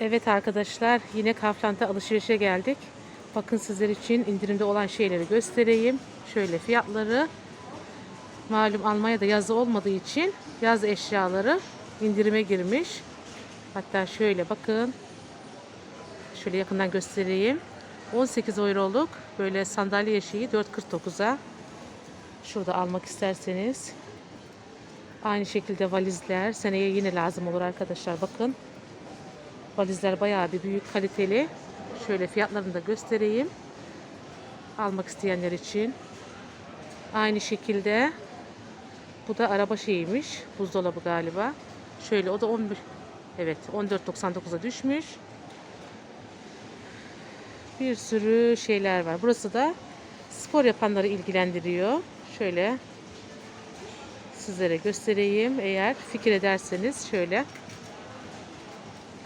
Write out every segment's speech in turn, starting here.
Evet arkadaşlar yine Kaufland'a alışverişe geldik. Bakın sizler için indirimde olan şeyleri göstereyim. Şöyle fiyatları. Malum Almanya'da yazı olmadığı için yaz eşyaları indirime girmiş. Hatta şöyle bakın. Şöyle yakından göstereyim. 18 euroluk böyle sandalye eşiği 4.49'a. Şurada almak isterseniz. Aynı şekilde valizler seneye yine lazım olur arkadaşlar. Bakın. Valizler bayağı bir büyük kaliteli. Şöyle fiyatlarını da göstereyim. Almak isteyenler için. Aynı şekilde bu da araba şeyiymiş. Buzdolabı galiba. Şöyle o da 11 Evet 14.99'a düşmüş. Bir sürü şeyler var. Burası da spor yapanları ilgilendiriyor. Şöyle sizlere göstereyim. Eğer fikir ederseniz şöyle.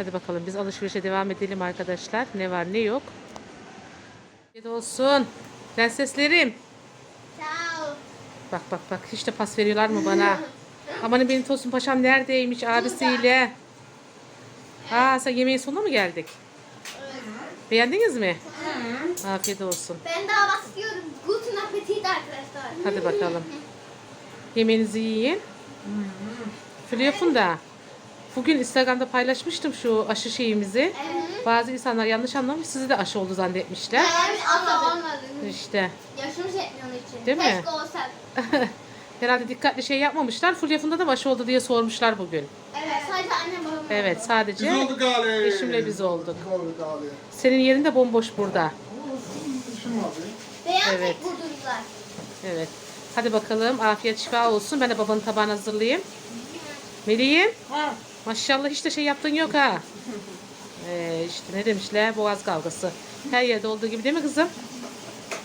Hadi bakalım biz alışverişe devam edelim arkadaşlar. Ne var ne yok. Afiyet olsun. Prenseslerim. Ciao. Bak bak bak hiç de pas veriyorlar mı bana? Amanın benim Tosun Paşam neredeymiş abisiyle? Aa sen yemeğin sonuna mı geldik? Beğendiniz mi? Afiyet olsun. Ben daha basıyorum. Guten Appetit arkadaşlar. Hadi bakalım. Yemeğinizi yiyin. Şöyle da. Bugün Instagram'da paylaşmıştım şu aşı şeyimizi. Bazı insanlar yanlış anlamış sizi de aşı oldu zannetmişler. Ben asla olmadım. İşte Yaşım yetmiyor onun için. Değil mi? Keşke olsa. herhalde dikkatli şey yapmamışlar. Fulya Funda da aşı oldu diye sormuşlar bugün. Evet. Sadece annem babam. Evet sadece Biz olduk Ali. eşimle biz olduk. Biz olduk Ali. Senin yerin de bomboş burada. Beyaz Evet. tek vurdurdular. Evet. Hadi bakalım afiyet şifa olsun. Ben de babanın tabağını hazırlayayım. Melih'im. Maşallah hiç de şey yaptın yok ha. Ee, işte ne demişler boğaz kavgası. Her yerde olduğu gibi değil mi kızım?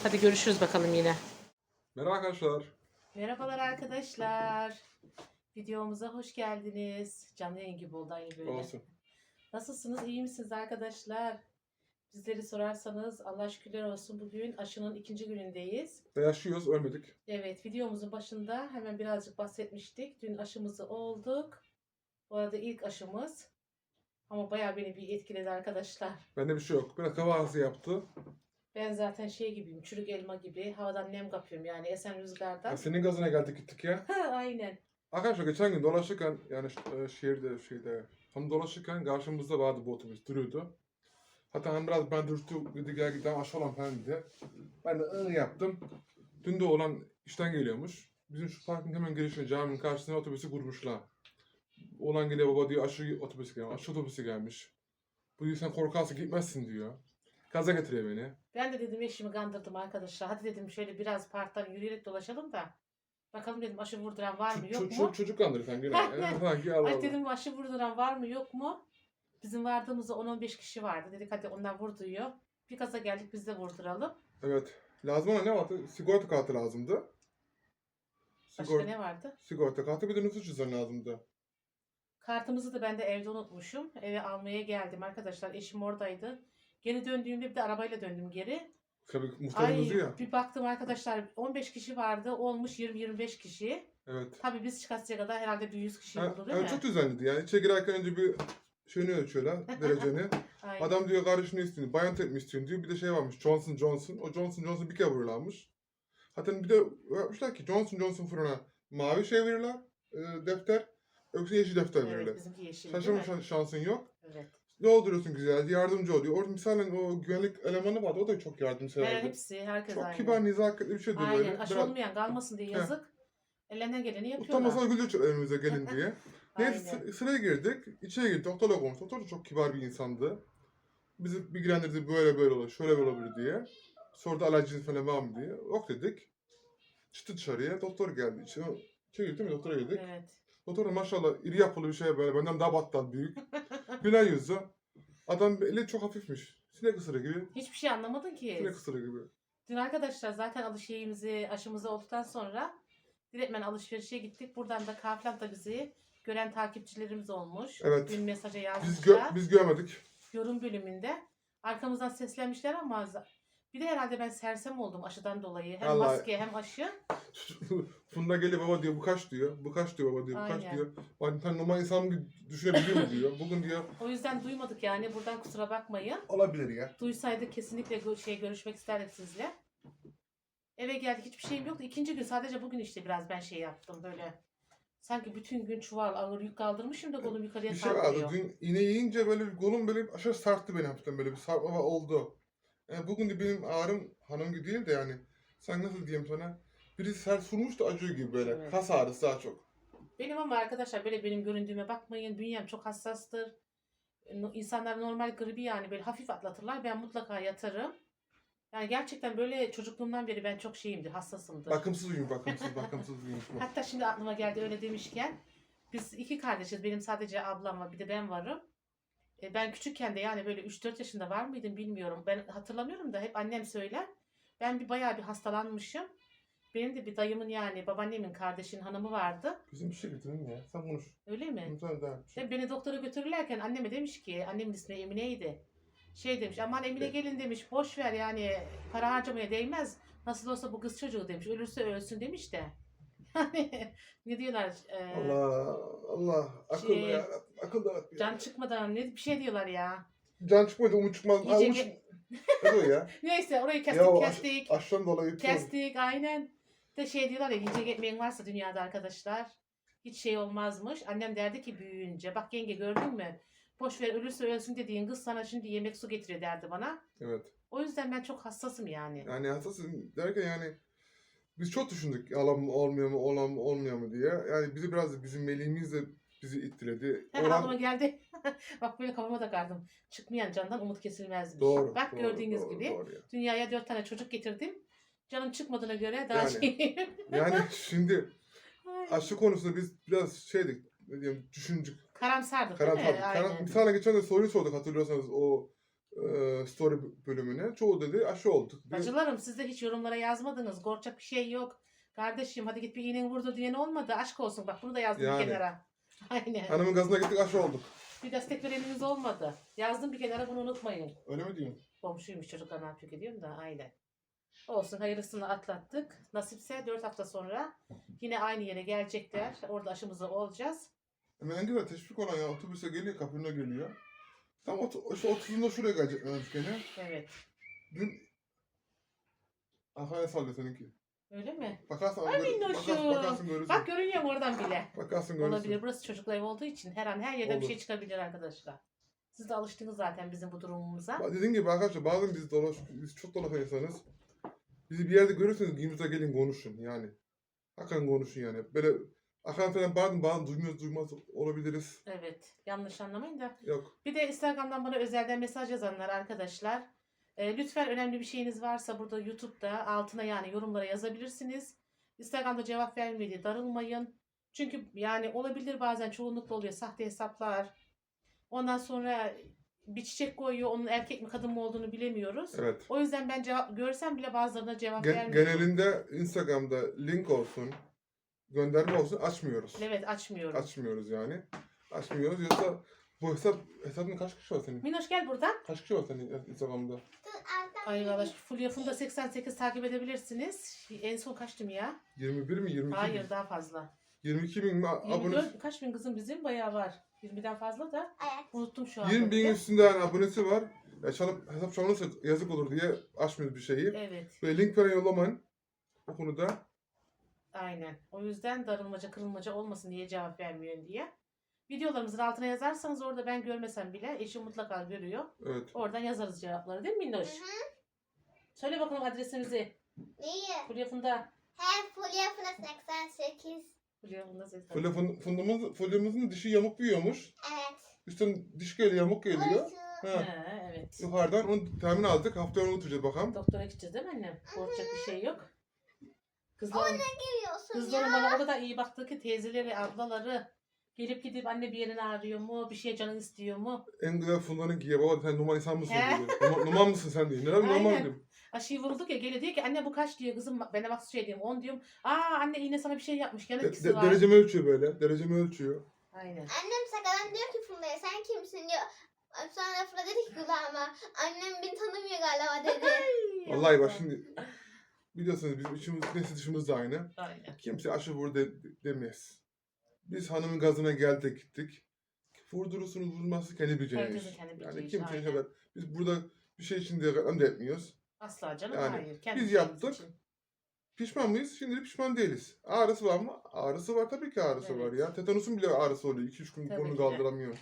Hadi görüşürüz bakalım yine. Merhaba arkadaşlar. Merhabalar arkadaşlar. Videomuza hoş geldiniz. Canlı yayın gibi oldu aynı böyle. Olsun. Nasılsınız? İyi misiniz arkadaşlar? Bizleri sorarsanız Allah şükürler olsun bugün aşının ikinci günündeyiz. Ve yaşıyoruz, ölmedik. Evet videomuzun başında hemen birazcık bahsetmiştik. Dün aşımızı olduk. Bu arada ilk aşımız. Ama bayağı beni bir etkiledi arkadaşlar. Bende bir şey yok. Biraz kafa ağrısı yaptı. Ben zaten şey gibiyim, çürük elma gibi havadan nem kapıyorum yani esen rüzgardan. Ya senin gazına geldik gittik ya. Aynen. Arkadaşlar geçen gün dolaşırken yani e, şehirde şeyde tam dolaşırken karşımızda vardı bu otobüs duruyordu. Hatta hani biraz ben dürttü dedi gel gidelim aşağı olan falan dedi. Ben de ıı yaptım. Dün de olan işten geliyormuş. Bizim şu parkın hemen girişine caminin karşısına otobüsü kurmuşlar. Olan geliyor baba diyor aşı otobüsü gelmiş. Aşı otobüsü gelmiş. Bu diyor sen korkarsın gitmezsin diyor. Gaza getiriyor beni. Ben de dedim eşimi kandırdım arkadaşlar. Hadi dedim şöyle biraz parktan yürüyerek dolaşalım da. Bakalım dedim aşı vurduran var mı Ço- yok mu? ço- çocuk kandırır sen gene. Yani sanki Allah Ay Allah. dedim aşı vurduran var mı yok mu? Bizim vardığımızda 10-15 kişi vardı. Dedik hadi onlar vurduyor. Bir kasa geldik biz de vurduralım. Evet. Lazım olan ne vardı? Sigorta kartı lazımdı. Başka Sigorta, ne vardı? sigorta kartı bir de nüfus cüzdanı lazımdı. Kartımızı da ben de evde unutmuşum. Eve almaya geldim arkadaşlar. Eşim oradaydı. Geri döndüğümde bir de arabayla döndüm geri. Tabii Ay muhtarımızı ya. bir baktım arkadaşlar 15 kişi vardı. Olmuş 20-25 kişi. Evet. Tabii biz çıkartacak kadar herhalde bir 100 kişi oldu değil evet, mi? çok düzenliydi yani. İçeri girerken önce bir şeyini ölçüyorlar, dereceni. Aynen. Adam diyor kardeşini istiyorsun, bayan tek mi istiyorsun diyor. Bir de şey varmış, Johnson Johnson. O Johnson Johnson bir kere vuruyorlarmış. Hatta bir de yapmışlar ki Johnson Johnson fırına mavi şey verirler, e, defter. Yoksa yeşil defter Evet verirler. bizimki yeşil Şaşırma değil şansın yok. Evet. Dolduruyorsun güzel, yardımcı oluyor. Orada misalen o güvenlik elemanı vardı, o da çok Her yardımseverdi. hepsi herkes Çok aynı. kibar, nezaketli bir şeydi Aynen. böyle. Aşı Biraz- olmayan kalmasın diye Heh. yazık. Ellerinden geleni yapıyorlar. Utanmasan güldürçler elimize gelin diye. Neyse Aynen. sı- sıraya girdik. İçeri girdik. Doktorla konuştuk. Doktor da çok kibar bir insandı. Bizi bilgilendirdi böyle böyle olur, şöyle böyle olur diye. Sordu alerjiniz falan var mı diye. Yok dedik. Çıktı dışarıya. Doktor geldi. İçeri, içeri girdik mi doktora girdik. Evet. Da maşallah iri yapılı bir şey böyle. Benden daha battal büyük. Gülen yüzü. Adam eli çok hafifmiş. Sinek ısırığı gibi. Hiçbir şey anlamadın ki. Sinek ısırığı gibi. Dün arkadaşlar zaten alışverişimizi, aşımızı olduktan sonra direktmen alışverişe gittik. Buradan da Kaufland'da bizi gören takipçilerimiz olmuş. Evet. Dün mesaja Biz, yazmışlar. gö biz görmedik. Yorum bölümünde. Arkamızdan seslenmişler ama Bir de herhalde ben sersem oldum aşıdan dolayı. Hem Vallahi- maske hem aşı. Funda geliyor baba diyor bu kaç diyor. Bu kaç diyor baba diyor. Bu kaç Aynen. diyor. Ben sen normal insan gibi düşünebiliyor mu diyor. Bugün diyor O yüzden duymadık yani. Buradan kusura bakmayın. olabilir ya. Duysaydık kesinlikle gö- şey görüşmek isterdik sizle. Eve geldik hiçbir şeyim yoktu. İkinci gün sadece bugün işte biraz ben şey yaptım böyle. Sanki bütün gün çuval ağır yük kaldırmışım da kolum yukarıya Bir şey vardı. sarkıyor. Dün iğne yiyince böyle bir kolum böyle aşağı sarktı beni hafiften böyle bir sarkma oldu. Yani bugün de benim ağrım hanım gibi değil de yani. Sen nasıl diyeyim sana? Biri sert vurmuş da acıyor gibi böyle. Evet. Kas ağrısı daha çok. Benim ama arkadaşlar böyle benim göründüğüme bakmayın. Bünyem çok hassastır. No- İnsanlar normal gribi yani böyle hafif atlatırlar. Ben mutlaka yatarım. Yani gerçekten böyle çocukluğumdan beri ben çok şeyimdir, hassasımdır. Bakımsız uyum, bakımsız, bakımsız uyum. Hatta şimdi aklıma geldi öyle demişken biz iki kardeşiz. Benim sadece ablam var bir de ben varım. E, ben küçükken de yani böyle 3-4 yaşında var mıydım bilmiyorum. Ben hatırlamıyorum da hep annem söyler. Ben bir bayağı bir hastalanmışım. Benim de bir dayımın yani babaannemin kardeşinin hanımı vardı. Bizim bir şey getirin ya. Sen konuş. Öyle mi? Lütfen daha bir şey. Ve beni doktora götürürlerken anneme demiş ki annemin ismi Emine'ydi. Şey demiş aman Emine gelin demiş boş ver yani para harcamaya değmez. Nasıl olsa bu kız çocuğu demiş. Ölürse ölsün demiş de. Hani ne diyorlar? e, Allah, Allah. Akıl Şey- ya. Akıl da. Can çıkmadan ne bir şey diyorlar ya. Can çıkmadı, umut çıkmaz. Ha, Yiyecek- umut Ne o ya? Neyse orayı kestik ya o aş- kestik. aşktan dolayı yapıyorum. Kestik aynen. De şey diyorlar ya yiyecek ekmeğin varsa dünyada arkadaşlar. Hiç şey olmazmış. Annem derdi ki büyüyünce bak yenge gördün mü? Boş ver ölürse ölsün dediğin kız sana şimdi yemek su getiriyor derdi bana. Evet. O yüzden ben çok hassasım yani. Yani hassasın derken yani biz çok düşündük alan mı olmuyor mu olan mı olmuyor mu diye. Yani bizi biraz da bizim meleğimiz de bizi. Hemen Olan- aklıma geldi. Bak böyle kafama takardım. Çıkmayan candan umut kesilmezmiş. Doğru. Bak doğru, gördüğünüz doğru, gibi doğru ya. dünyaya dört tane çocuk getirdim. Canım çıkmadığına göre daha Yani. şey. Yani şimdi aşı konusunda biz biraz şeydik, ne diyeyim, düşündük. Karamsardık Karan değil mi? Aynen. bir tane geçen de soruyu sorduk hatırlıyorsanız o e, story bölümüne. Çoğu dedi aşı olduk. Biz- Bacılarım siz de hiç yorumlara yazmadınız. Korkacak bir şey yok. Kardeşim hadi git bir iğnen vurdu diyen olmadı. Aşk olsun bak bunu da yazdım Yani. kenara. Aynen. Hanımın gazına gittik aşı olduk. Bir destek vereniniz olmadı. Yazdım bir kenara bunu unutmayın. Öyle mi diyorsun? Komşuymuş çocuklar ne yapıyor ediyorum da aynen. Olsun hayırlısını atlattık. Nasipse 4 hafta sonra yine aynı yere gelecekler. Orada aşımızı olacağız. Hemen en güzel teşvik olan ya otobüse geliyor kapına geliyor. Tam ot işte 30'unda şuraya geleceklermiş gene. Evet. Dün Arkaya sallıyor seninki. Öyle mi? Bakarsın, Ay gör- bakarsın, bakarsın görürsün. Bak görünüyor mu oradan bile. bakarsın görürsün. Olabilir. Burası çocuklu ev olduğu için her an her yerden bir Olur. şey çıkabilir arkadaşlar. Siz de alıştınız zaten bizim bu durumumuza. Bak Dediğim gibi arkadaşlar bazen biz dolaş, biz çok dolaşan insanız. Bizi bir yerde görürseniz giyimize gelin konuşun yani. Hakikaten konuşun yani. Böyle akan falan bazen bazen duymuyoruz duymaz olabiliriz. Evet. Yanlış anlamayın da. Yok. Bir de Instagram'dan bana özelden mesaj yazanlar arkadaşlar. E, lütfen önemli bir şeyiniz varsa burada YouTube'da altına yani yorumlara yazabilirsiniz. Instagram'da cevap vermeye darılmayın. Çünkü yani olabilir bazen çoğunlukla oluyor sahte hesaplar. Ondan sonra bir çiçek koyuyor onun erkek mi kadın mı olduğunu bilemiyoruz. Evet. O yüzden ben cevap görsem bile bazılarına cevap Gen- vermiyorum. genelinde Instagram'da link olsun, gönderme olsun açmıyoruz. Evet açmıyorum. Açmıyoruz yani. Açmıyoruz yoksa bu hesap hesabın kaç kişi var senin? Minoş gel buradan. Kaç kişi var senin Instagram'da? Ay valla Fulya Funda 88 takip edebilirsiniz. En son kaçtım ya? 21 mi 22 Hayır mi? daha fazla. 22 bin mi abone? 24 kaç bin kızım bizim bayağı var. 20'den fazla da ayak. unuttum şu an. 20 bin üstünde yani abonesi var. Ya çalıp hesap çalınırsa yazık olur diye açmıyoruz bir şeyi. Evet Böyle link falan yollamayın. O konuda. aynen. O yüzden darılmaca kırılmaca olmasın diye cevap vermiyorum diye. Videolarımızın altına yazarsanız orada ben görmesem bile eşim mutlaka görüyor. Evet. Oradan yazarız cevapları değil mi Minnoş? Hı hı. Söyle bakalım adresimizi. Neyi? Fulya Funda. Her Fulya Fına 88. Fulya Funda 80. Fulya fın- fındığımız, fulyamızın dişi yamuk büyüyormuş. Evet. Üstten diş geliyor yamuk geliyor. Olsun. Ha. Ha, evet. Yukarıdan onu temin aldık. Haftaya onu unutacağız bakalım. Doktora gideceğiz değil mi annem? Korkacak bir şey yok. Kızlarım, Geliyorsun kızlarım ya. bana o kadar iyi baktı ki teyzeleri, ablaları gelip gidip anne bir yerini ağrıyor mu, bir şey canın istiyor mu? En güzel fundanın ki ya baba sen normal insan mısın He. diyor. Normal, normal mısın sen diyor. Neden normal Aynen. diyorum. Aşıyı vurulduk ya geliyor diyor ki anne bu kaç diyor kızım bana bak şey diyeyim 10 diyorum. Aa anne yine sana bir şey yapmış gene De- ikisi de- var. derecemi ölçüyor böyle. Derecemi ölçüyor. Aynen. Annem sakalan diyor ki Funda'ya sen kimsin diyor. Sonra Funda dedi ki kulağıma annem beni tanımıyor galiba dedi. Vallahi bak şimdi biliyorsunuz bizim içimiz, nesi dışımız da aynı. Aynen. Kimse aşı vur de, demez. Biz hanımın gazına geldik gittik. Vurdurursunuz vurmazsa kendi bileceğiniz. Herkesin kendi bileceği Yani iş, kimse aynen. kadar. Biz burada bir şey için reklam da etmiyoruz. Asla canım Yani hayır. Kendi biz şeyimiz yaptık. için. Pişman mıyız? Şimdi pişman değiliz. Ağrısı var mı? Ağrısı var tabii ki ağrısı Evet. var ya. Tetanusun bile ağrısı oluyor. 2-3 gün Tabii kolunu ki de. kaldıramıyor.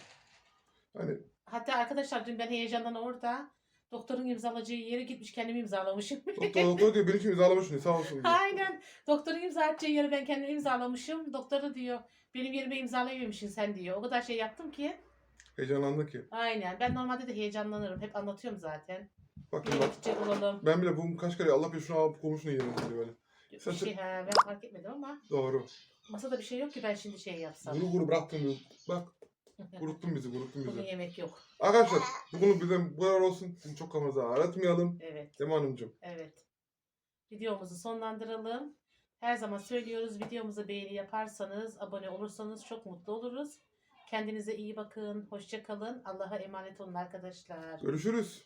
Hani Hatta arkadaşlar dün ben heyecandan orada doktorun imzalayacağı yere gitmiş kendimi imzalamışım. doktor doktor diyor benim için imzalamış ne sağ olsun diyor. Aynen. Doktorun imza atacağı yere ben kendimi imzalamışım. Doktor da diyor benim yerime imzalayamamışsın sen diyor. O kadar şey yaptım ki. Heyecanlandı ki. Aynen. Ben normalde de heyecanlanırım. Hep anlatıyorum zaten. Bakın Bir bak. gidecek olalım. Ben bile bu kaç kere Allah bilir şunu alıp komşunu yerim diyor böyle. Bir Sen- şey, ha, ben fark etmedim ama Doğru. masada bir şey yok ki ben şimdi şey yapsam. Guru bıraktın diyor. Bak kuruttun bizi kuruttun Bugün bizi. yemek yok. Arkadaşlar bugün bizden bu kadar olsun. Sizi çok kafanızı aratmayalım. Evet. Mi hanımcığım? Evet. Videomuzu sonlandıralım. Her zaman söylüyoruz videomuza beğeni yaparsanız, abone olursanız çok mutlu oluruz. Kendinize iyi bakın. Hoşça kalın. Allah'a emanet olun arkadaşlar. Görüşürüz.